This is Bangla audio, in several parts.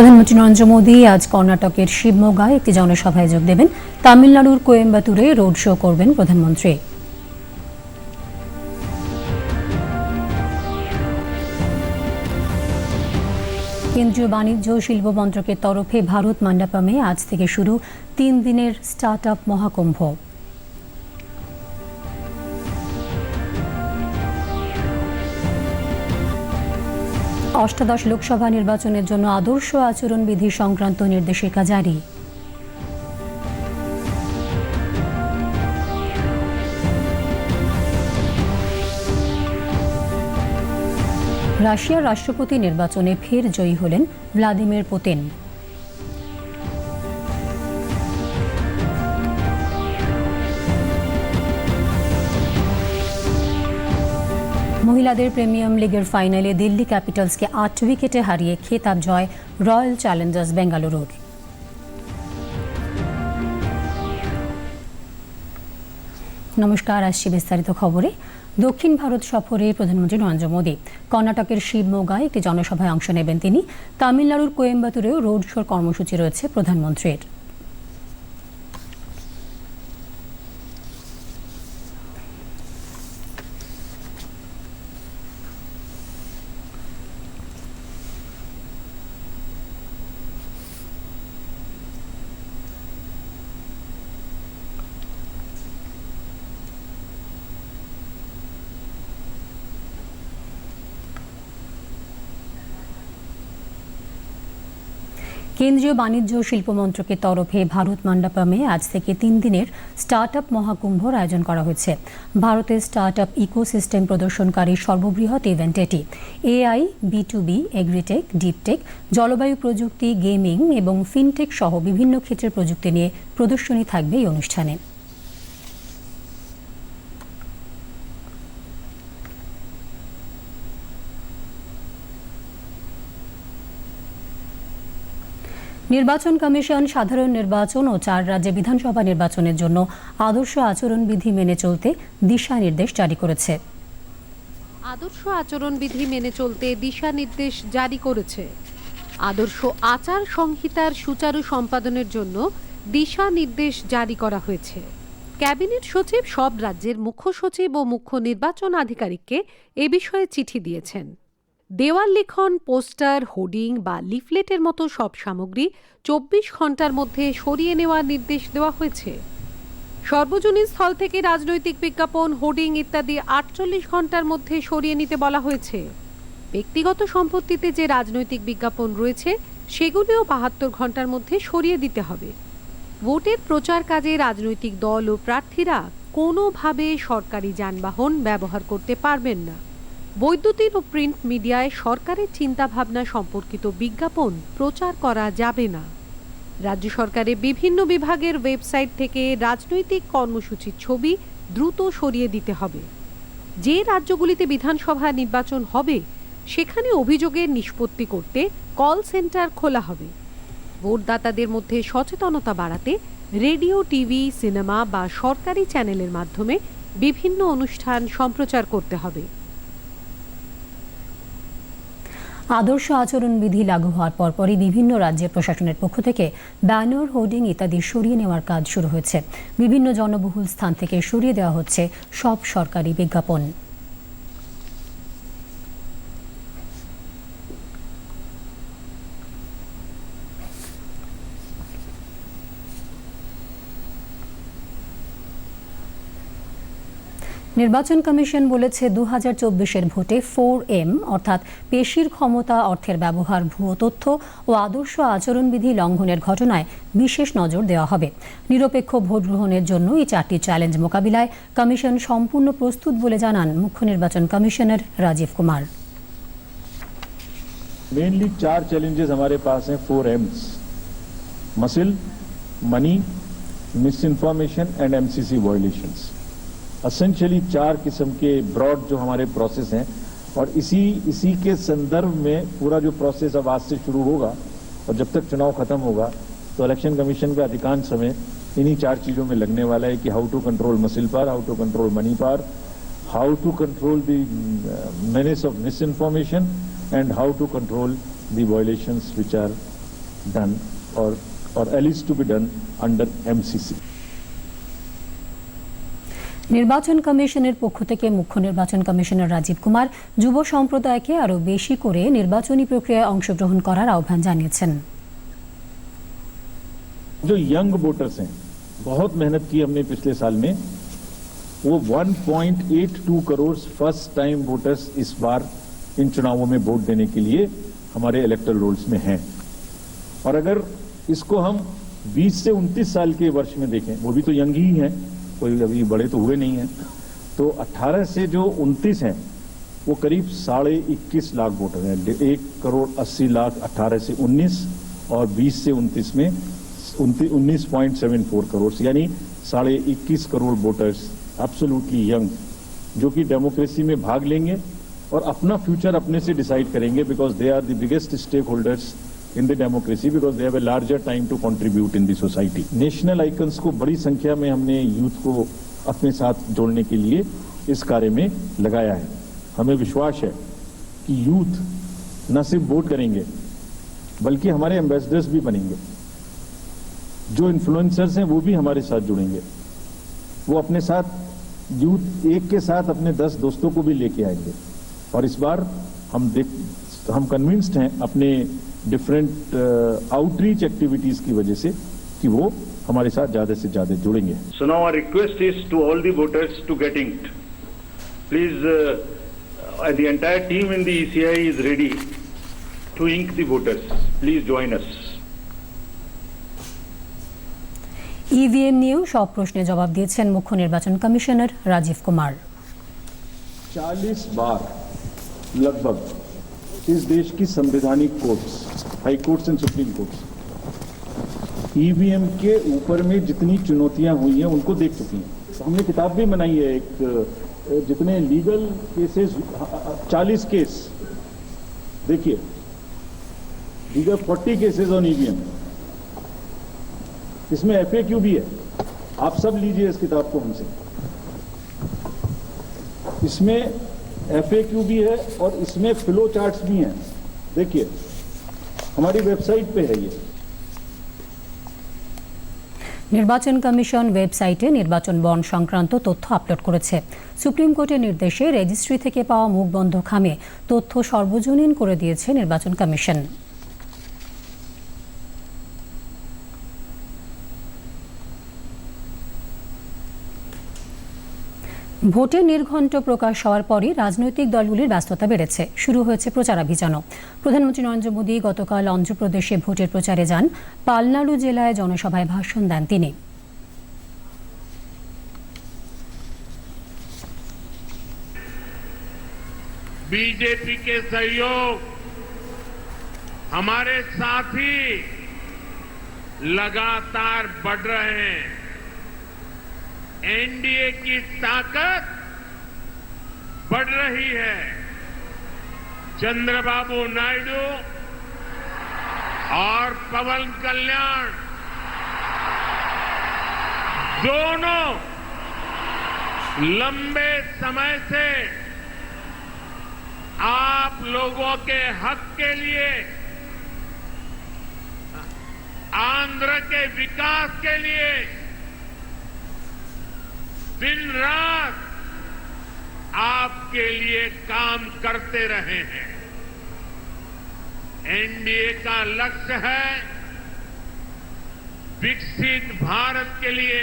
প্রধানমন্ত্রী নরেন্দ্র মোদী আজ কর্ণাটকের শিবমোগায় একটি জনসভায় যোগ দেবেন। তামিলনাড়ুর কোয়েম্বাটুরে রোড শো করবেন প্রধানমন্ত্রী। কেন্দ্রীয় বাণিজ্য শিল্প মন্ত্রকের তরফে ভারত মণ্ডপমে আজ থেকে শুরু তিন দিনের স্টার্ট আপ মহাকুম্ভ। অষ্টাদশ লোকসভা নির্বাচনের জন্য আদর্শ আচরণবিধি সংক্রান্ত নির্দেশিকা জারি। রাশিয়ার রাষ্ট্রপতি নির্বাচনে ফের জয়ী হলেন ভ্লাদিমির পুতিন। মহিলাদের প্রিমিয়াম লিগের ফাইনালে দিল্লি ক্যাপিটালসকে আট উইকেটে হারিয়ে খেতাব জয় রয়্যাল চ্যালেঞ্জার্স বেঙ্গালুরুর। নমস্কার, আসছি বিস্তারিত খবরে। দক্ষিণ ভারত সফরে প্রধানমন্ত্রী নরেন্দ্র মোদী। কর্ণাটকের শিবমোগায় একটি জনসভায় অংশ নেবেন তিনি। তামিলনাড়ুর কোয়েম্বাটুরেও রোড শোর কর্মসূচি রয়েছে প্রধানমন্ত্রীর। কেন্দ্রীয় বাণিজ্য ও শিল্প মন্ত্রকের তরফে ভারত মণ্ডপমে আজ থেকে তিন দিনের স্টার্ট আপ মহাকুম্ভর আয়োজন করা হয়েছে। ভারতের স্টার্ট আপ ইকোসিস্টেম প্রদর্শনকারী সর্ববৃহৎ ইভেন্ট এটি। AI, B two B, agritech, deeptech, জলবায়ু প্রযুক্তি, গেমিং এবং ফিনটেক সহ বিভিন্ন ক্ষেত্রের প্রযুক্তি নিয়ে প্রদর্শনী থাকবে এই অনুষ্ঠানে। নির্বাচন কমিশন, সাধারণ নির্বাচন ও চার রাজ্যে বিধানসভা নির্বাচনের জন্য আদর্শ আচরণবিধি মেনে চলতে দিশা নির্দেশ জারি করেছে। আদর্শ আচরণবিধি মেনে চলতে দিশা নির্দেশ জারি করেছে। আদর্শ আচার সংহিতার সুচারু সম্পাদনের জন্য দিশা নির্দেশ জারি করা হয়েছে। ক্যাবিনেট সচিব সব রাজ্যের মুখ্য সচিব ও মুখ্য নির্বাচন আধিকারিককে এ বিষয়ে চিঠি দিয়েছেন। দেওয়াল লিখন, পোস্টার, হোর্ডিং বা লিফলেটের মতো সব সামগ্রী চব্বিশ ঘণ্টার মধ্যে সরিয়ে নেওয়ার নির্দেশ দেওয়া হয়েছে। সর্বজনীন স্থল থেকে রাজনৈতিক বিজ্ঞাপন, হোর্ডিং ইত্যাদি আটচল্লিশ ঘণ্টার মধ্যে সরিয়ে নিতে বলা হয়েছে। ব্যক্তিগত সম্পত্তিতে যে রাজনৈতিক বিজ্ঞাপন রয়েছে, সেগুলিও বাহাত্তর ঘণ্টার মধ্যে সরিয়ে দিতে হবে। ভোটের প্রচার কাজে রাজনৈতিক দল ও প্রার্থীরা কোনোভাবে সরকারি যানবাহন ব্যবহার করতে পারবেন না। বৈদ্যুতিন ও প্রিন্ট মিডিয়ায় সরকারের চিন্তাভাবনা সম্পর্কিত বিজ্ঞাপন প্রচার করা যাবে না। রাজ্য সরকারের বিভিন্ন বিভাগের ওয়েবসাইট থেকে রাজনৈতিক কর্মসূচির ছবি দ্রুত সরিয়ে দিতে হবে। যে রাজ্যগুলিতে বিধানসভা নির্বাচন হবে, সেখানে অভিযোগের নিষ্পত্তি করতে কল সেন্টার খোলা হবে। ভোটদাতাদের মধ্যে সচেতনতা বাড়াতে রেডিও, টিভি, সিনেমা বা সরকারি চ্যানেলের মাধ্যমে বিভিন্ন অনুষ্ঠান সম্প্রচার করতে হবে। আদর্শ আচরণবিধি লাগু হওয়ার পরপরই বিভিন্ন রাজ্যের প্রশাসনের পক্ষ থেকে ব্যানার, হোর্ডিং ইত্যাদি সরিয়ে নেওয়ার কাজ শুরু হয়েছে। বিভিন্ন জনবহুল স্থান থেকে সরিয়ে দেওয়া হচ্ছে সব সরকারি বিজ্ঞাপন। নির্বাচন কমিশন বলেছে দু হাজার চব্বিশের ভোটে ফোর এম অর্থাৎ পেশির ক্ষমতা অর্থের ব্যবহার ভুয়ো তথ্য ও আদর্শ আচরণবিধি লঙ্ঘনের ঘটনায় বিশেষ নজর দেওয়া হবে নিরপেক্ষ ভোট গ্রহণের জন্য এই চারটি চ্যালেঞ্জ মোকাবিলায় কমিশন সম্পূর্ণ প্রস্তুত বলে জানান মুখ্য নির্বাচন কমিশনার রাজীব কুমার मेनली चार चैलेंजेस हमारे पास हैं four M's muscle money misinformation and MCC violations essentially चार किस्म के ब्रॉड जो हमारे प्रोसेस हैं और इसी इसी के संदर्भ में पूरा जो प्रोसेस अब आज से शुरू होगा और जब तक चुनाव खत्म होगा तो इलेक्शन कमीशन का अधिकांश समय इन्हीं चार चीज़ों में लगने वाला है कि how to control muscle power how to control money power how to control the uh, of misinformation and how to control violations which are done or or at least to be done under MCC. নির্বাচন কমিশনের পক্ষ থেকে মুখ্য নির্বাচন কমিশনার রাজীব কুমার যুব সম্প্রদায়কে আরও বেশি করে নির্বাচনী প্রক্রিয়ায় অংশগ্রহণ করার আহ্বান জানিয়েছেন जो यंग वोटर्स हैं बहुत मेहनत की हमने पिछले साल में वो 1.82 करोड़ फर्स्ट टाइम वोटर्स इस बार इन चुनावों में वोट देने के लिए हमारे इलेक्टोरल रोल्स में हैं और अगर इसको हम 20 से 29 साल के वर्ष में देखें वो भी तो यंग ही हैं कोई अभी बड़े तो हुए नहीं हैं। तो 18 से जो 29 हैं, वो करीब साढ़े इक्कीस लाख वोटर हैं। एक करोड़ अस्सी लाख 18 से 19 और 20 से 29 में उन्नीस पॉइंट सेवन फोर करोड़ यानी साढ़े इक्कीस करोड़ वोटर्स एब्सोल्युटली यंग जो कि डेमोक्रेसी में भाग लेंगे और अपना फ्यूचर अपने से डिसाइड करेंगे because they are the biggest stakeholders in the democracy because they have a larger time to contribute in the society national icons को बड़ी संख्या में हमने यूथ को अपने साथ जोड़ने के लिए इस कार्य में लगाया है। हमें विश्वास है कि यूथ न सिर्फ़ वोट करेंगे, बल्कि हमारे एम्बेसडर्स भी बनेंगे। जो इन्फ्लुएंसर्स हैं वो भी हमारे साथ जुड़ेंगे। वो अपने साथ यूथ एक के साथ अपने दस दोस्तों को भी लेके आएँगे। और इस बार हम देख, हम कन्विंस्ड हैं अपने डिफरेंट आउटरीच एक्टिविटीज की वजह से कि वो हमारे साथ ज्यादा से ज्यादा जुड़ेंगे So now our request is to all the voters to get inked. Please, uh, the entire team in the ECI is ready to ink the voters. Please join us. EVM নিয়েও সব প্রশ্নে জবাব দিয়েছেন মুখ্য নির্বাচন কমিশনার রাজীব কুমার 40 बार लगभग इस देश की संवैधानिक courts high courts and supreme courts EVM के ऊपर में जितनी चुनौतियाँ हुई हैं, उनको देख चुकी हैं। तो हमने किताब भी बनाई है एक जितने लीगल केसेस 40 केस देखिए लीगल 40 केसेस ऑन ईवीएम इसमें एफएक्यू भी है। आप सब लीजिए इस किताब को हमसे। इसमें एफएक्यू भी है और इसमें फ्लो चार्ट्स भी हैं देखिए हमारी वेबसाइट पे है ये নির্বাচন কমিশন ওয়েবসাইটে নির্বাচন বন্ড সংক্রান্ত তথ্য আপলোড করেছে সুপ্রিম কোর্টের নির্দেশে রেজিস্ট্রি থেকে পাওয়া মুখবন্ধ খামে তথ্য সর্বজনীন করে দিয়েছে নির্বাচন কমিশন ভোটের নির্ঘণ্ট প্রকাশ হওয়ার পরই রাজনৈতিক দলগুলির ব্যস্ততা বেড়েছে শুরু হয়েছে প্রচারাভিযানও প্রধানমন্ত্রী নরেন্দ্র মোদী গতকাল অন্ধ্রপ্রদেশে ভোটের প্রচারে যান পালনাড়ু জেলায় জনসভায় ভাষণ দেন তিনি बीजेपी के सहयोग हमारे साथी लगातार बढ़ रहे हैं एनडीए की ताकत बढ़ रही है। चंद्रबाबू नायडू और पवन कल्याण दोनों लंबे समय से आप लोगों के हक के लिए, आंध्र के विकास के लिए दिन रात आपके लिए काम करते रहे हैं। एनडीए का लक्ष्य है विकसित भारत के लिए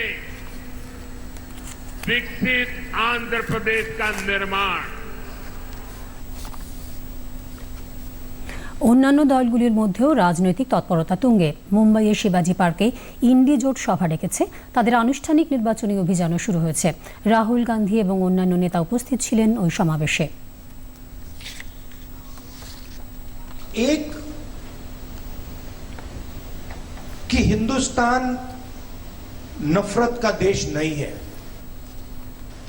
विकसित आंध्र प्रदेश का निर्माण। অন্যান্য দলগুলির মধ্যেও রাজনৈতিক তৎপরতা তুঙ্গে মুম্বাইয়ের শিবাজি পার্কে ইন্ডি জোট সভা ডেকেছে তাদের আনুষ্ঠানিক নির্বাচনী অভিযানও শুরু হয়েছে রাহুল গান্ধী এবং অন্যান্য নেতা উপস্থিত ছিলেন ওই সমাবেশে एक कि हिंदुस्तान नफरत का देश नहीं है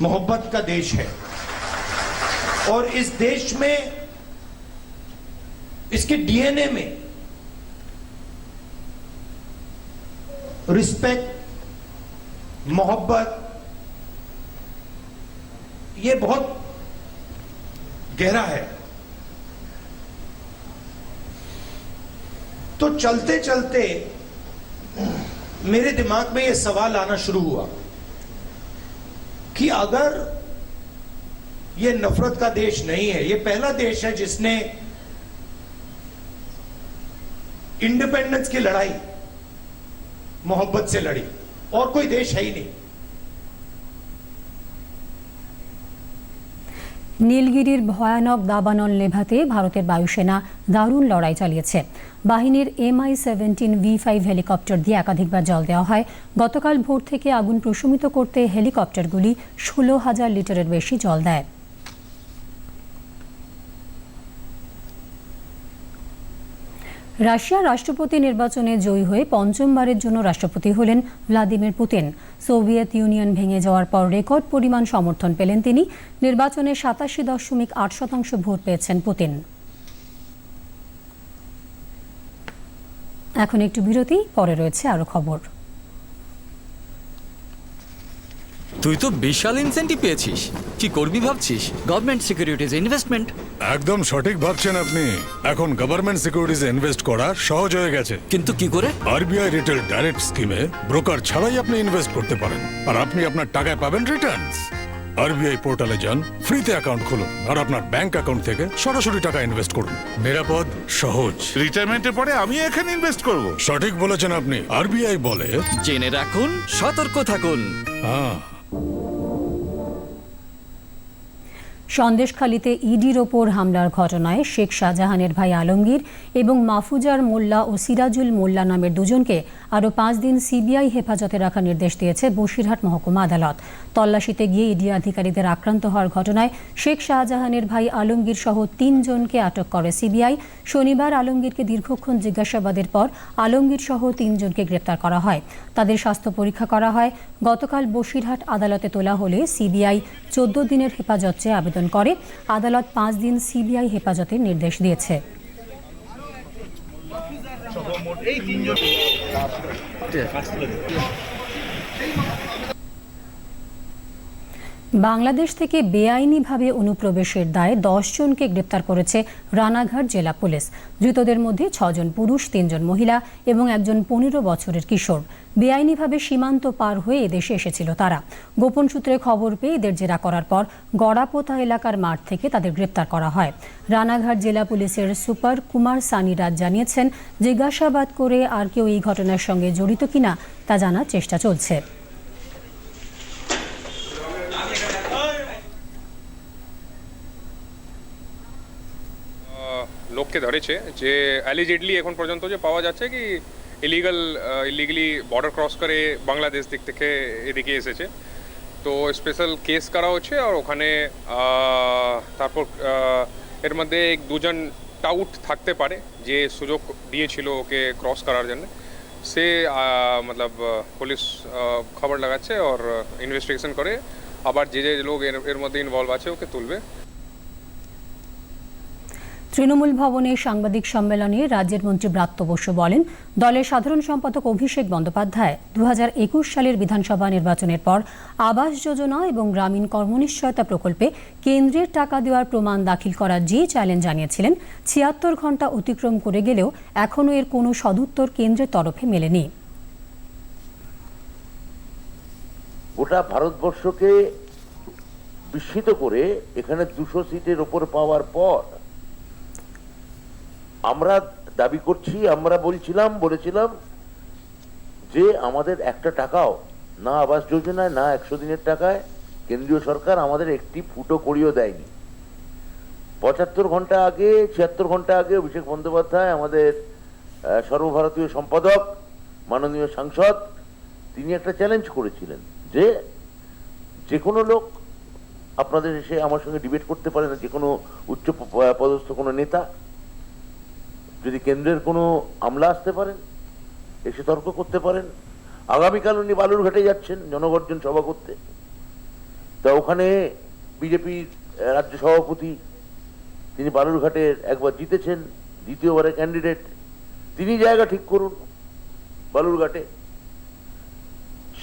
मोहब्बत का देश है और इस देश में इसके डीएनए में रिस्पेक्ट, मोहब्बत, ये बहुत गहरा है। तो चलते चलते मेरे दिमाग में यह सवाल आना शुरू हुआ कि अगर यह नफरत का देश नहीं है यह पहला देश है जिसने इंडिपेंडेंस की लड़ाई मोहब्बत से लड़ी और कोई देश है ही नहीं নীলগিরির ভয়ানক দাবানল নেভাতে ভারতের বায়ুসেনা দারুণ লড়াই চালিয়েছে বাহিনীর MI seventeen V five helicopter দিয়ে একাধিকবার জল দেওয়া হয় গতকাল ভোর থেকে আগুন প্রশমিত করতে হেলিকপ্টারগুলি ষোলো হাজার লিটারের বেশি জল দেয় রাশিয়ার রাষ্ট্রপতি নির্বাচনে জয়ী হয়ে পঞ্চমবারের জন্য রাষ্ট্রপতি হলেন ভ্লাদিমির পুতিন। সোভিয়েত ইউনিয়ন ভেঙে যাওয়ার পর রেকর্ড পরিমাণ সমর্থন পেলেন তিনি। নির্বাচনে সাতাশি দশমিক আট শতাংশ ভোট পেয়েছেন পুতিন। এখন একটু বিরতি, পরে রয়েছে আরও খবর। তুই তো বিশাল ইনসেন্টিভ পেয়েছিস। কি করবি ভাবছিস? গভর্নমেন্ট সিকিউরিটিজ ইনভেস্টমেন্ট একদম সঠিক ভাবছেন আপনি। এখন গভর্নমেন্ট সিকিউরিটিজ ইনভেস্ট করা সহজ হয়ে গেছে। কিন্তু কি করে? আরবিআই রিটেল ডাইরেক্ট স্কিমে ব্রোকার ছাড়াই আপনি ইনভেস্ট করতে পারেন। আর আপনি আপনার টাকায় পাবেন রিটার্নস আরবিআই পোর্টালে যান ফ্রিতে অ্যাকাউন্ট খুলুন আর আপনার ব্যাংক অ্যাকাউন্ট থেকে সরাসরি টাকা ইনভেস্ট করুন। নিরাপদ সহজ। রিটায়ারমেন্টের পরে আমি এখানে ইনভেস্ট করব। সঠিক বলেছেন আপনি। আরবিআই বলে জেনে রাখুন সতর্ক থাকুন। হ্যাঁ thank you সন্দেশখালীতে ইডির ওপর হামলার ঘটনায় শেখ শাহজাহানের ভাই আলমগীর এবং মাহফুজার মোল্লা ও সিরাজুল মোল্লা নামের দুজনকে আরও পাঁচ দিন সিবিআই হেফাজতে রাখার নির্দেশ দিয়েছে বসিরহাট মহকুমা আদালত। তল্লাশিতে গিয়ে ইডি আধিকারিকদের আক্রান্ত হওয়ার ঘটনায় শেখ শাহজাহানের ভাই আলমগীর সহ তিনজনকে আটক করে সিবিআই। শনিবার আলমগীরকে দীর্ঘক্ষণ জিজ্ঞাসাবাদের পর আলমগীর সহ তিনজনকে গ্রেপ্তার করা হয়। তাদের স্বাস্থ্য পরীক্ষা করা হয়। গতকাল বসিরহাট আদালতে তোলা হলে সিবিআই চোদ্দ দিনের হেফাজত চেয়ে আবেদন করে আদালত পাঁচ দিন সিবিআই হেফাজতের নির্দেশ দিয়েছে। বাংলাদেশ থেকে বেআইনিভাবে অনুপ্রবেশের দায়ে দশ জনকে গ্রেপ্তার করেছে রানাঘাট জেলা পুলিশ। ধৃতদের মধ্যে ছজন পুরুষ, তিনজন মহিলা এবং একজন পনেরো বছরের কিশোর। বেআইনিভাবে সীমান্ত পার হয়ে এদেশে এসেছিল তারা। গোপন সূত্রে খবর পেয়ে এদের জেরা করার পর গড়াপোতা এলাকার মাঠ থেকে তাদের গ্রেপ্তার করা হয়। রানাঘাট জেলা পুলিশের সুপার কুমার সানি রাজ জানিয়েছেন, জিজ্ঞাসাবাদ করে আর কেউ এই ঘটনার সঙ্গে জড়িত কিনা তা জানার চেষ্টা চলছে। ধরেছে যে অ্যালিজেডলি এখন পর্যন্ত যে পাওয়া যাচ্ছে কি ইলিগাল ইলিগালি বর্ডার ক্রস করে বাংলাদেশ দিক থেকে এদিকে এসেছে। তো স্পেশাল কেস করা হচ্ছে আর ওখানে তারপর এর মধ্যে এক দুজন টাউট থাকতে পারে যে সুযোগ দিয়েছিল ওকে ক্রস করার জন্য। সে মতলব পুলিশ খবর লাগাচ্ছে আর ইনভেস্টিগেশন করে আবার যে যে লোক এর মধ্যে ইনভলভ আছে ওকে তুলবে। তৃণমূল ভবনে সাংবাদিক সম্মেলনে রাজ্যের মন্ত্রী ব্রাত্য বসু বলেন, দলের সাধারণ সম্পাদক অভিষেক বন্দ্যোপাধ্যায় দু সালের বিধানসভা নির্বাচনের পর আবাস যোজনা এবং গ্রামীণ কর্মনিশ্চয়তা প্রকল্পে কেন্দ্রের টাকা দেওয়ার প্রমাণ দাখিল করার যে চ্যালেঞ্জ জানিয়েছিলেন, ছিয়াত্তর ঘণ্টা অতিক্রম করে গেলেও এখনও এর কোনো সদুত্তর কেন্দ্রের তরফে মেলেনি। গোটা ভারতবর্ষকে বিস্মিত করে এখানে দুশো সিটের ওপর পাওয়ার পর আমরা দাবি করছি, আমরা বলছিলাম, বলেছিলাম যে আমাদের একটা টাকাও না আবাস যোজনায়, না একশো দিনের টাকায় কেন্দ্রীয় সরকার আমাদের একটি ফুটো করিও দেয়নি। পঁচাত্তর ঘণ্টা আগে, ছিয়াত্তর ঘণ্টা আগে অভিষেক বন্দ্যোপাধ্যায় আমাদের সর্বভারতীয় সম্পাদক, মাননীয় সাংসদ, তিনি একটা চ্যালেঞ্জ করেছিলেন যে যে কোনো লোক আপনাদের এসে আমার সঙ্গে ডিবেট করতে পারে না যে কোনো উচ্চ পদস্থ কোনো নেতা। যদি কেন্দ্রের কোনো আমলা আসতে পারেন, এসে তর্ক করতে পারেন। আগামীকাল উনি বালুরঘাটে যাচ্ছেন, জনগর্জন সভা করতে। তা ওখানে বিজেপির রাজ্য সভাপতি, তিনি বালুরঘাটের একবার জিতেছেন, দ্বিতীয়বারের ক্যান্ডিডেট তিনি জায়গা ঠিক করুন বালুরঘাটে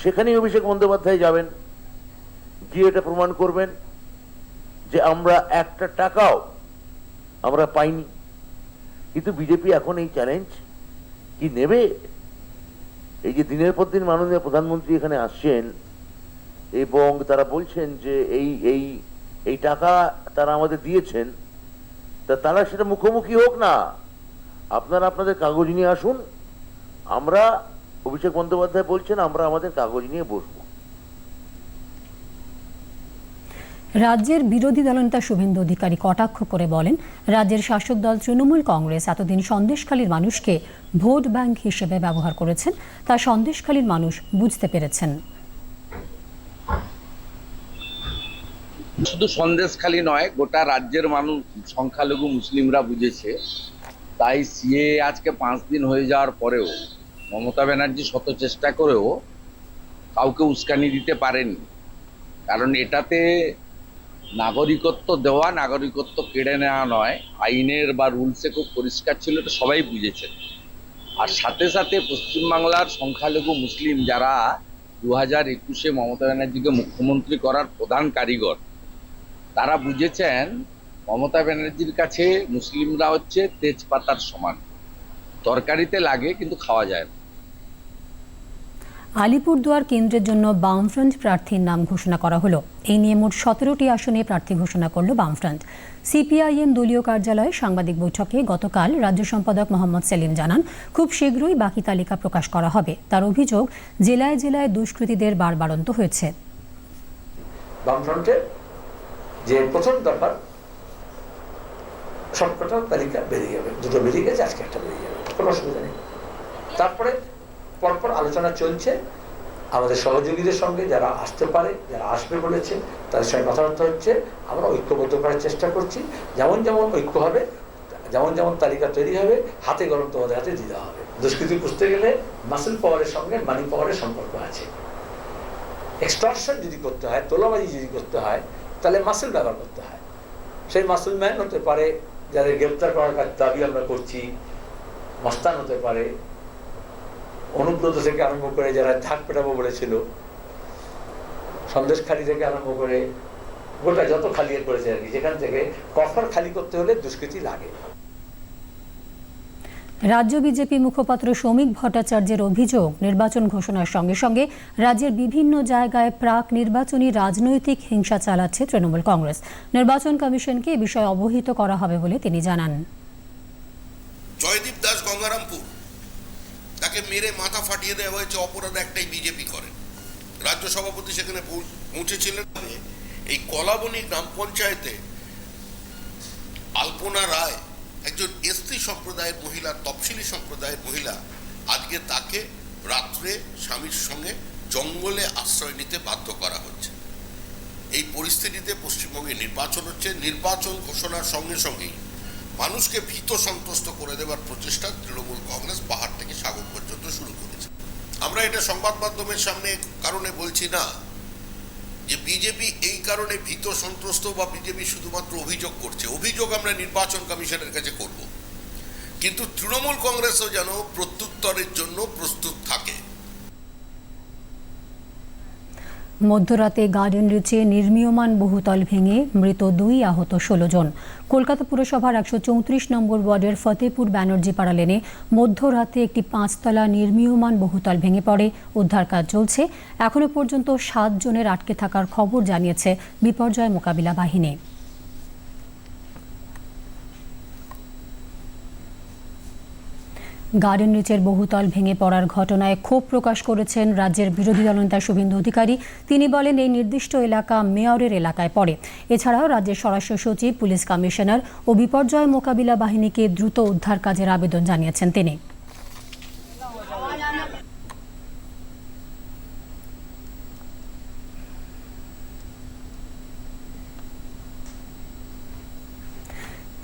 সেখানেই অভিষেক বন্দ্যোপাধ্যায় যাবেন, গিয়ে এটা প্রমাণ করবেন যে আমরা একটা টাকাও আমরা পাইনি। কিন্তু বিজেপি এখন এই চ্যালেঞ্জ কি নেবে? এই যে দিনের পর দিন মাননীয় প্রধানমন্ত্রী এখানে আসছেন এবং তারা বলছেন যে এই এই এই টাকা তারা আমাদের দিয়েছেন, তা তারা সেটা মুখোমুখি হোক না। আপনারা আপনাদের কাগজ নিয়ে আসুন। আমরা অভিষেক বন্দ্যোপাধ্যায় বলছেন, আমরা আমাদের কাগজ নিয়ে বসবো। রাজ্যের বিরোধী দলনেতা শুভেন্দু অধিকারী কটাক্ষ করে বলেন, রাজ্যের শাসক দল তৃণমূল কংগ্রেস এতদিন সন্দেশখালীর মানুষকে ভোট ব্যাংক হিসেবে ব্যবহার করেছেন। তা সন্দেশখালীর মানুষ বুঝতে পেরেছেন। শুধু সন্দেশখালী নয়, গোটা রাজ্যের মানুষ, সংখ্যালঘু মুসলিমরা বুঝেছে। তাই সিএ আজকে পাঁচ দিন হয়ে যাওয়ার পরেও মমতা ব্যানার্জি শত চেষ্টা করেও কাউকে উস্কানি দিতে পারেনি কারণ এটাতে নাগরিকত্ব দেওয়া, নাগরিকত্ব কেড়ে নেওয়া নয়। আইনের বা রুলসে খুব পরিষ্কার ছিল, এটা সবাই বুঝেছেন আর সাথে সাথে পশ্চিমবাংলার সংখ্যালঘু মুসলিম যারা দু হাজার একুশে মমতা ব্যানার্জিকে মুখ্যমন্ত্রী করার প্রধান কারিগর, তারা বুঝেছেন মমতা ব্যানার্জির কাছে মুসলিমরা হচ্ছে তেজপাতার সমান। তরকারিতে লাগে, কিন্তু খাওয়া যায় না। আলিপুরদুয়ার কেন্দ্রের জন্য বামফ্রন্ট প্রার্থীর নাম ঘোষণা করা হলো। এই নিয়ে মোট সতেরোটি আসনে প্রার্থী ঘোষণা করল বামফ্রন্ট। সিপিআইএম দলীয় কার্যালয়ে সাংবাদিক বৈঠকে গতকাল রাজ্য সম্পাদক মোহাম্মদ সেলিম জানান, খুব শীঘ্রই বাকি তালিকা প্রকাশ করা হবে। তার অভিযোগ, জেলায় জেলায় দুষ্কৃতীদের বাড়বাড়ন্ত হয়েছে। বামফ্রন্টের যে প্রথম দফার সবকটার তালিকা বেরিয়ে যাবে। দুটো বেরিয়ে গেছে, আজকে একটা বেরিয়ে যাবে। কোনো অসুবিধা নেই। তারপরে পরপর আলোচনা চলছে। আমাদের সহযোগীদের সঙ্গে যারা আসতে পারে, যারা আসবে বলেছে, তাদের সঙ্গে কথাবার্তা হচ্ছে। আমরা ঐক্যবদ্ধ করার চেষ্টা করছি। যেমন যেমন ঐক্য হবে, যেমন যেমন তালিকা তৈরি হবে, হাতে গরম তোমাদের হাতে দিতে হবে। দুষ্কৃতি বুঝতে গেলে মাসেল পাওয়ারের সঙ্গে মানি পাওয়ারের সম্পর্ক আছে। এক্সট্রাকশন যদি করতে হয়, তোলাবাজি যদি করতে হয়, তাহলে মাসেল ব্যবহার করতে হয়। সেই মাসুল ম্যান হতে পারে, যাদের গ্রেপ্তার করার দাবি আমরা করছি, মস্তান হতে পারে অনুব্রত থেকে আরম্ভ করে যারা ঢাক পেটাবো বলেছিল সন্দেশখালি থেকে আরম্ভ করে গোটা যত খালি করেছে আর কি যেখান থেকে কফার খালি করতে হলে দুষ্কৃতি লাগে। রাজ্য বিজেপি মুখপাত্র শ্রমিক ভট্টাচার্যের অভিযোগ নির্বাচন ঘোষণার সঙ্গে সঙ্গে রাজ্যের বিভিন্ন জায়গায় প্রাক নির্বাচনী রাজনৈতিক হিংসা চালাচ্ছে তৃণমূল কংগ্রেস। নির্বাচন কমিশনকে এ বিষয়ে অবহিত করা হবে বলে তিনি জানান। জয়দীপ দাস গঙ্গারামপুর তাকে মেরে মাথা ফাটিয়ে দেওয়া হয়েছে, অপরাধ একটাই বিজেপি করে। রাজ্য সভাপতি সেখানে পৌঁছেছিলেন। এই কলাবনী গ্রাম পঞ্চায়েতে আলপনা রায়, একজন এসটি সম্প্রদায়ের মহিলা, তফসিলি সম্প্রদায়ের মহিলা, আজকে তাকে রাত্রে স্বামীর সঙ্গে জঙ্গলে আশ্রয় নিতে বাধ্য করা হচ্ছে। এই পরিস্থিতিতে পশ্চিমবঙ্গে নির্বাচন হচ্ছে। নির্বাচন ঘোষণার সঙ্গে সঙ্গেই মানুষকে ভীত সন্তুষ্ট করে দেওয়ার প্রচেষ্টা তৃণমূল কংগ্রেস পাহাড় থেকে সাগর পর্যন্ত শুরু করেছে। আমরা এটা সংবাদ মাধ্যমের সামনে কারণে বলছি না যে বিজেপি এই কারণে ভীত সন্ত্রস্ত বা বিজেপি শুধুমাত্র অভিযোগ করছে। অভিযোগ আমরা নির্বাচন কমিশনের কাছে করব। কিন্তু তৃণমূল কংগ্রেসও যেন প্রত্যুত্তরের জন্য প্রস্তুত থাকে। মধ্যরাতে গার্ডেন রিচে নির্মীয়মান বহুতল ভেঙে মৃত দুই আহত ষোলো জন। কলকাতা পুরসভার একশো চৌত্রিশ নম্বর ওয়ার্ডের ফতেপুর ব্যানার্জি পাড়া লেনে মধ্যরাতে একটি পাঁচতলা নির্মীয়মান বহুতল ভেঙে পড়ে, উদ্ধার কাজ চলছে। এখনও পর্যন্ত সাত জনের আটকে থাকার খবর জানিয়েছে বিপর্যয় মোকাবিলা বাহিনী। গার্ডেন রিচের বহুতল ভেঙে পড়ার ঘটনায় ক্ষোভ প্রকাশ করেছেন রাজ্যের বিরোধী দলনেতা শুভেন্দু অধিকারী। তিনি বলেন, এই নির্দিষ্ট এলাকা মেয়রের এলাকায় পড়ে। এছাড়াও রাজ্যের স্বরাষ্ট্র সচিব, পুলিশ কমিশনার ও বিপর্যয় মোকাবিলা বাহিনীকে দ্রুত উদ্ধার কাজের আবেদন জানিয়েছেন তিনি।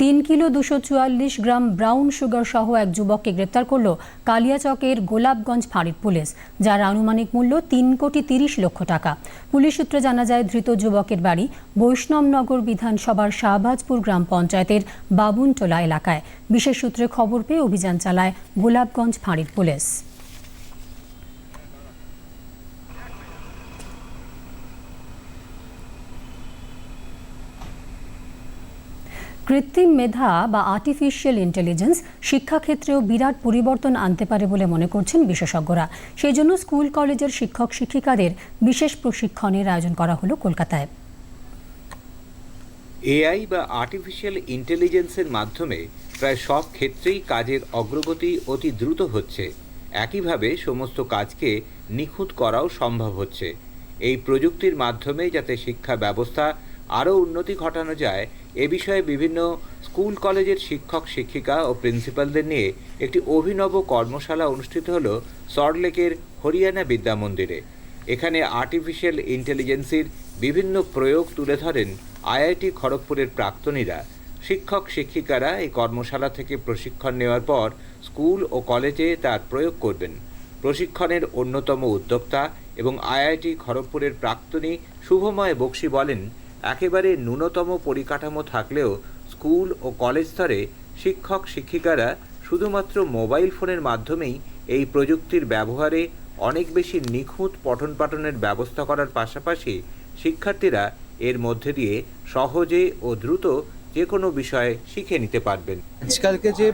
তিন কিলো দুশো চুয়াল্লিশ গ্রাম ব্রাউন সুগার সহ এক যুবককে গ্রেপ্তার করল কালিয়াচকের গোলাপগঞ্জ ফাঁড়ির পুলিশ, যার আনুমানিক মূল্য তিন কোটি তিরিশ লক্ষ টাকা। পুলিশ সূত্রে জানা যায়, ধৃত যুবকের বাড়ি বৈষ্ণবনগর বিধানসভার শাহবাজপুর গ্রাম পঞ্চায়েতের বাবুনটোলা এলাকায়। বিশেষ সূত্রে খবর পেয়ে অভিযান চালায় গোলাপগঞ্জ ফাঁড়ির পুলিশ। কৃত্রিম মেধা বা আর্টিফিশিয়াল ইন্টেলিজেন্স শিক্ষাক্ষেত্রেও বিরাট পরিবর্তন আনতে পারে বলে মনে করছেন বিশেষজ্ঞরা। সেই জন্য স্কুল, কলেজের শিক্ষক, শিক্ষিকাদের বিশেষ প্রশিক্ষণের আয়োজন করা হলো কলকাতায়। এআই বা আর্টিফিশিয়াল ইন্টেলিজেন্সের মাধ্যমে প্রায় সব ক্ষেত্রেই কাজের অগ্রগতি অতি দ্রুত হচ্ছে। একইভাবে সমস্ত কাজকে নিখুঁত করাও সম্ভব হচ্ছে। এই প্রযুক্তির মাধ্যমে যাতে শিক্ষা ব্যবস্থা আরও উন্নতি ঘটানো যায়, এ বিষয়ে বিভিন্ন স্কুল, কলেজের শিক্ষক, শিক্ষিকা ও প্রিন্সিপালদের নিয়ে একটি অভিনব কর্মশালা অনুষ্ঠিত হল সল্টলেকের হরিয়ানা বিদ্যা মন্দিরে। এখানে আর্টিফিশিয়াল ইন্টেলিজেন্সির বিভিন্ন প্রয়োগ তুলে ধরেন আইআইটি খড়গপুরের প্রাক্তনীরা। শিক্ষক, শিক্ষিকারা এই কর্মশালা থেকে প্রশিক্ষণ নেওয়ার পর স্কুল ও কলেজে তার প্রয়োগ করবেন। প্রশিক্ষণের অন্যতম উদ্যোক্তা এবং আইআইটি খড়গপুরের প্রাক্তনী শুভময় বক্সি বলেন একেবারে ন্যূনতম পরিকাঠামো থাকলেও স্কুল ও কলেজ স্তরে শিক্ষক, শিক্ষিকারা শুধুমাত্র মোবাইল ফোনের মাধ্যমেই এই প্রযুক্তির ব্যবহারে অনেক বেশি নিখুঁত পঠন পাঠনের ব্যবস্থা করার পাশাপাশি শিক্ষার্থীরা এর মধ্যে দিয়ে সহজে ও দ্রুত যে কোনো বিষয়ে শিখে নিতে পারবেন। আজকালকে যে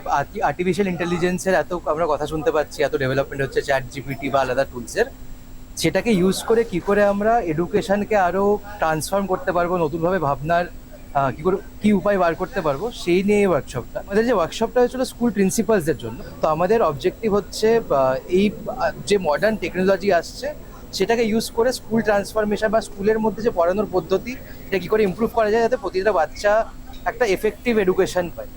আর্টিফিশিয়াল ইন্টেলিজেন্সের এত আমরা কথা শুনতে পাচ্ছি, এত ডেভেলপমেন্ট হচ্ছে চ্যাট জিপিটি বা আলাদা টুলসের সেটাকে ইউজ করে কি করে আমরা এডুকেশনকে আরও ট্রান্সফর্ম করতে পারব, নতুনভাবে ভাবনার কি করে, কি উপায় বার করতে পারব, সেই নিয়ে এই ওয়ার্কশপটা আমাদের যে ওয়ার্কশপটা হয়েছিল স্কুল প্রিন্সিপালসদের জন্য, তো আমাদের অবজেক্টিভ হচ্ছে এই যে মডার্ন টেকনোলজি আসছে, সেটাকে ইউজ করে স্কুল ট্রান্সফরমেশন বা স্কুলের মধ্যে যে পড়ানোর পদ্ধতি, এটা কি করে ইমপ্রুভ করা যায়, যাতে প্রতিটা বাচ্চা একটা এফেক্টিভ এডুকেশন পায়।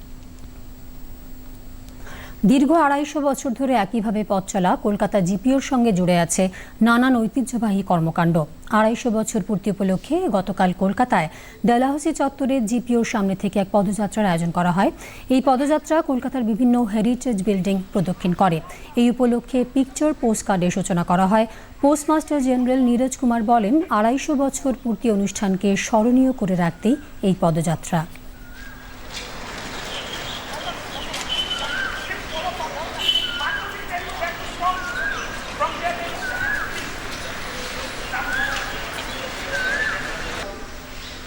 দীর্ঘ আড়াইশো বছর ধরে একইভাবে পথ চলা কলকাতা জিপিওর সঙ্গে জুড়ে আছে নানান ঐতিহ্যবাহী কর্মকাণ্ড। আড়াইশো বছর পূর্তি উপলক্ষে গতকাল কলকাতায় ডালাহসি চত্বরে জিপিওর সামনে থেকে এক পদযাত্রার আয়োজন করা হয়। এই পদযাত্রা কলকাতার বিভিন্ন হেরিটেজ বিল্ডিং প্রদক্ষিণ করে। এই উপলক্ষে পিকচার পোস্ট কার্ডের সূচনা করা হয়। পোস্টমাস্টার জেনারেল নীরজ কুমার বলেন, আড়াইশো বছর পূর্তি অনুষ্ঠানকে স্মরণীয় করে রাখতেই এই পদযাত্রা।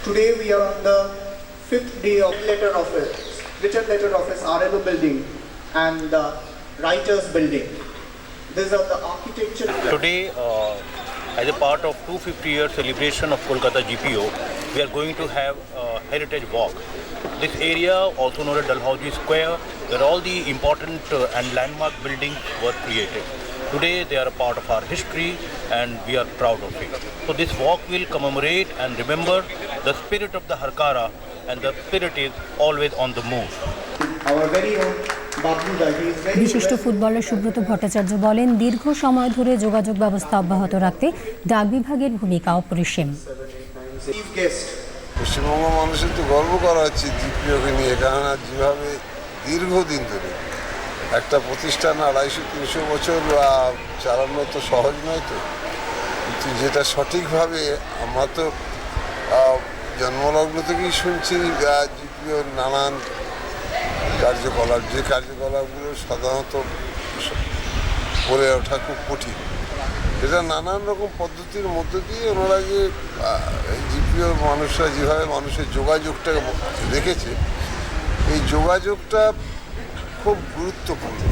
Today we are on the fifth day of letter office, Richard Letter Office, RLO building and the Writers building. These are the architecture. Today, uh, as a part of 250 year celebration of Kolkata GPO, we are going to have a heritage walk. This area, also known as Dalhousie Square, where all the important uh, and landmark buildings were created. Today, they are a part of our history, and we are proud of it. So, this walk will commemorate and remember the spirit of the Harkara, and the spirit is always on the move. Our very own বিশিষ্ট ফুটবলার সুব্রত ভট্টাচার্য বলেন দীর্ঘ সময় ধরে যোগাযোগ ব্যবস্থা অব্যাহত রাখতে ডাক বিভাগের ভূমিকা অপরিসীম পশ্চিমবঙ্গ মানুষের তো গর্ব করা হচ্ছে জিপিওকে নিয়ে কেননা যেভাবে দীর্ঘদিন ধরে একটা প্রতিষ্ঠান আড়াইশো, তিনশো বছর চালানো তো সহজ নয় তো। কিন্তু যেটা সঠিকভাবে আমরা তো জন্মলগ্ন থেকেই শুনছি জিপিওর নানান কার্যকলাপ। যে কার্যকলাপগুলো সাধারণত করে ওঠা খুব কঠিন। এটা নানান রকম পদ্ধতির মধ্য দিয়ে ওনারা যে জিপিওর মানুষরা যেভাবে মানুষের যোগাযোগটা রেখেছে, এই যোগাযোগটা খুব গুরুত্বপূর্ণ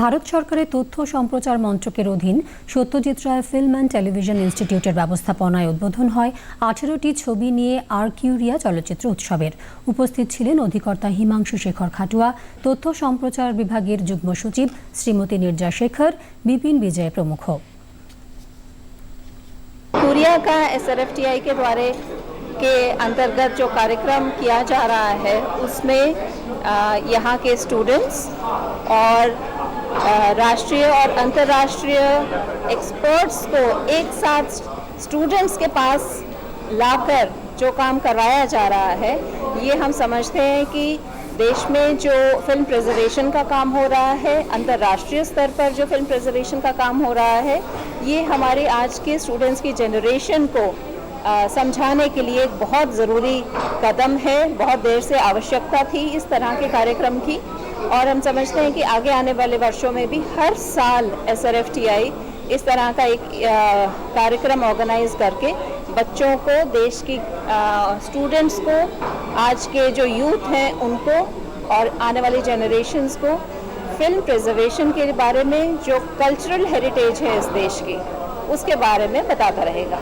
ভারত সরকারের তথ্য সম্প্রচার মন্ত্রকের অধীন Satyajit Ray film and television ইনস্টিটিউটের ব্যবস্থাপনায় উদ্বোধন হয় আঠেরোটি ছবি নিয়ে আর্কিউরিয়া চলচ্চিত্র উৎসবের উপস্থিত ছিলেন অধিকর্তা হিমাংশু শেখর খাটুয়া তথ্য সম্প্রচার বিভাগের যুগ্ম সচিব শ্রীমতী নির্জা শেখর বিপিন বিজয় প্রমুখ कोरिया का एस के द्वारा के अंतर्गत जो कार्यक्रम किया जा रहा है, उसमें यहाँ के स्टूडेंट्स और राष्ट्रीय और अंतर्राष्ट्रीय एक्सपर्ट्स को एक साथ स्टूडेंट्स के पास लाकर जो काम करवाया जा रहा है, ये हम समझते हैं कि देश में जो फ़िल्म प्रिजर्वेशन का काम हो रहा है, अंतर्राष्ट्रीय स्तर पर जो फ़िल्म प्रिजर्वेशन का काम हो रहा है, ये हमारे आज के स्टूडेंट्स की जनरेशन को समझाने के लिए एक बहुत ज़रूरी कदम है, बहुत देर से आवश्यकता थी इस तरह के कार्यक्रम की। और हम समझते हैं कि आगे आने वाले वर्षों में भी हर साल एस इस तरह का एक कार्यक्रम ऑर्गेनाइज करके बच्चों को, देश की स्टूडेंट्स को, आज के जो यूथ हैं उनको और आने वाली जनरेशन्स को फ़िल्म प्रिजर्वेशन के बारे में जो कल्चरल हेरिटेज है इस देश की, उसके बारे में बताता रहेगा।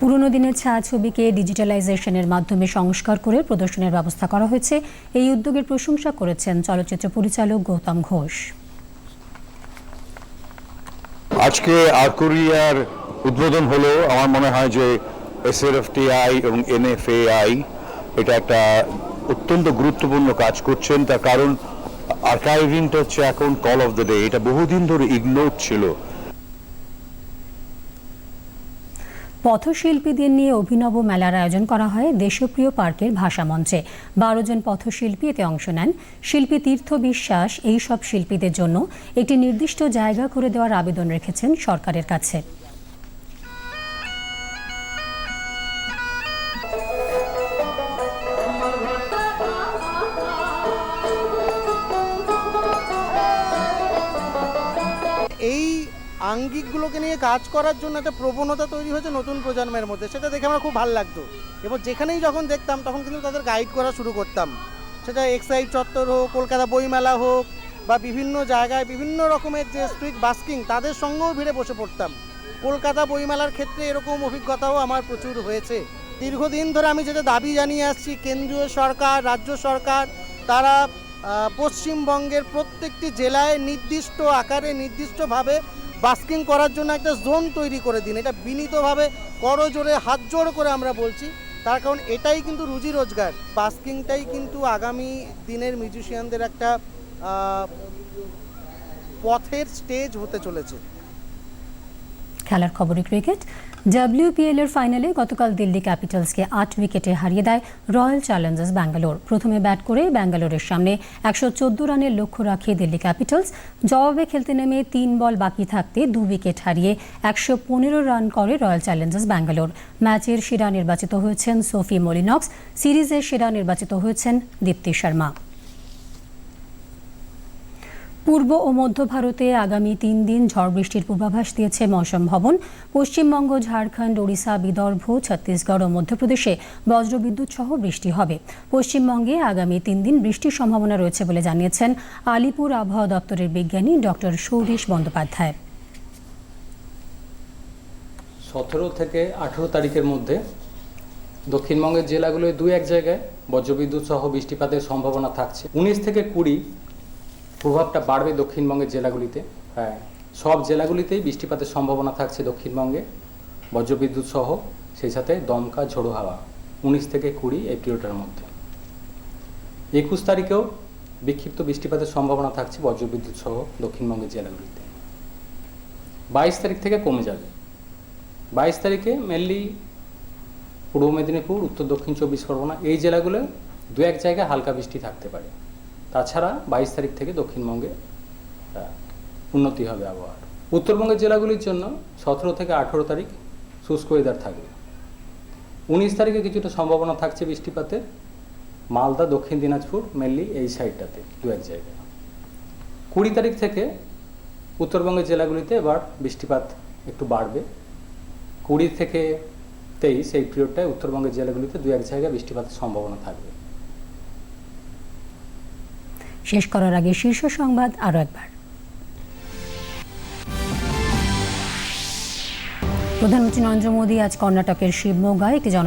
পুরনো দিনের ছায়াছবিকে ডিজিটালাইজেশনের মাধ্যমে সংস্কার করে প্রদর্শনের ব্যবস্থা করা হয়েছে। এই উদ্যোগের প্রশংসা করেছেন চলচ্চিত্র পরিচালক গৌতম ঘোষ। আজকে আরকুরিয়ার উদ্বোধন হলো। আমার মনে হয় যে এসএরএফটিআই এবং এনএফএআই এটা একটা অত্যন্ত গুরুত্বপূর্ণ কাজ করছেন। তার কারণ আর্কাইভিংটা হচ্ছে এখন কল অফ দ্য ডে এটা বহুদিন ধরে ইগনোর ছিল। পথশিল্পীদের নিয়ে অভিনব মেলার আয়োজন করা হয় দেশপ্রিয় পার্কের ভাষা মঞ্চে। বারো জন পথশিল্পী এতে অংশ নেন। শিল্পী তীর্থ বিশ্বাস এই সব শিল্পীদের জন্য একটি নির্দিষ্ট জায়গা করে দেওয়ার আবেদন রেখেছেন সরকারের কাছে। আঙ্গিকগুলোকে নিয়ে কাজ করার জন্য একটা প্রবণতা তৈরি হয়েছে নতুন প্রজন্মের মধ্যে। সেটা দেখে আমার খুব ভালো লাগতো। এবং যেখানেই যখন দেখতাম, তখন কিন্তু তাদের গাইড করা শুরু করতাম। সেটা এক্সাইড চত্বর হোক, কলকাতা বইমেলা হোক, বা বিভিন্ন জায়গায় বিভিন্ন রকমের যে স্ট্রিট বাস্কিং তাদের সঙ্গেও ভিড়ে বসে পড়তাম। কলকাতা বইমেলার ক্ষেত্রে এরকম অভিজ্ঞতাও আমার প্রচুর হয়েছে। দীর্ঘদিন ধরে আমি যেটা দাবি জানিয়ে আসছি, কেন্দ্রীয় সরকার, রাজ্য সরকার, তারা পশ্চিমবঙ্গের প্রত্যেকটি জেলায় নির্দিষ্ট আকারে, নির্দিষ্টভাবে বাস্কিং করার জন্য একটা জোন তৈরি করে দিন। এটা বিনীতভাবে করজোরে হাত জোড় করে আমরা বলছি। তার কারণ এটাই কিন্তু রুজি রোজগার। বাস্কিংটাই কিন্তু আগামী দিনের মিউজিশিয়ানদের একটা পথের স্টেজ হতে চলেছে। খেলার খবরে ক্রিকেট। ডাব্লিউপিএল এর ফাইনালে গতকাল দিল্লি ক্যাপিটালসকে আট উইকেটে হারিয়ে দেয় রয়্যাল চ্যালেঞ্জার্স ব্যাঙ্গালোর প্রথমে ব্যাট করে ব্যাঙ্গালোরের সামনে একশো চোদ্দ রানের লক্ষ্য রাখে দিল্লি ক্যাপিটালস জবাবে খেলতে নেমে তিন বল বাকি থাকতে দু উইকেট হারিয়ে একশো পনেরো রান করে রয়্যাল চ্যালেঞ্জার্স ব্যাঙ্গালোর ম্যাচের সেরা নির্বাচিত হয়েছেন সোফি মলিনক্স সিরিজের সেরা নির্বাচিত হয়েছেন দীপ্তি শর্মা। পূর্ব ও মধ্য ভারতে আগামী তিন দিন ঝড় বৃষ্টির পূর্বাভাস দিয়েছে মৌসুম ভবন। পশ্চিমবঙ্গ, ঝাড়খণ্ড, ওড়িশা, বিদর্ভ, ছত্তিশগড় ও মধ্যপ্রদেশে বজ্রবিদ্যুৎ সহ বৃষ্টি হবে। পশ্চিমবঙ্গে আগামী তিন দিন বৃষ্টির সম্ভাবনা রয়েছে বলে জানিয়েছেন আলিপুর আবহাওয়া দপ্তরের বিজ্ঞানী ডক্টর সৌরেশ বন্দ্যোপাধ্যায়। সতেরো থেকে আঠেরো তারিখের মধ্যে দক্ষিণবঙ্গের জেলাগুলোয় দু এক জায়গায় বজ্রবিদ্যুৎ সহ বৃষ্টিপাতের সম্ভাবনা থাকছে। উনিশ থেকে কুড়ি প্রভাবটা বাড়বে দক্ষিণবঙ্গের জেলাগুলিতে। হ্যাঁ সব জেলাগুলিতেই বৃষ্টিপাতের সম্ভাবনা থাকছে দক্ষিণবঙ্গে। বজ্রবিদ্যুৎ সহ, সেই সাথে দমকা, ঝোড়ো হাওয়া, উনিশ থেকে কুড়ি এই পিরিয়ডের মধ্যে। একুশ তারিখেও বিক্ষিপ্ত বৃষ্টিপাতের সম্ভাবনা থাকছে বজ্রবিদ্যুৎ সহ দক্ষিণবঙ্গের জেলাগুলিতে। বাইশ তারিখ থেকে কমে যাবে। বাইশ তারিখে মেনলি পূর্ব মেদিনীপুর, উত্তর দক্ষিণ চব্বিশ পরগনা, এই জেলাগুলো দু এক জায়গায় হালকা বৃষ্টি থাকতে পারে। তাছাড়া বাইশ তারিখ থেকে দক্ষিণবঙ্গে উন্নতি হবে আবহাওয়ার। উত্তরবঙ্গের জেলাগুলির জন্য সতেরো থেকে আঠেরো তারিখ শুষ্ক ওয়েদার থাকবে। উনিশ তারিখে কিছুটা সম্ভাবনা থাকছে বৃষ্টিপাতের। মালদা, দক্ষিণ দিনাজপুর, মেনলি এই সাইডটাতে, দু এক জায়গায়। কুড়ি তারিখ থেকে উত্তরবঙ্গের জেলাগুলিতে এবার বৃষ্টিপাত একটু বাড়বে। কুড়ি থেকে তেইশ এই পিরিয়ডটায় উত্তরবঙ্গের জেলাগুলিতে দু এক জায়গায় বৃষ্টিপাতের সম্ভাবনা থাকবে। শেষ করার আগে শীর্ষ সংবাদ আরও একবার। প্রধানমন্ত্রী নরেন্দ্র মোদী আজ কর্ণাটকের শিবমোগায় একটি জন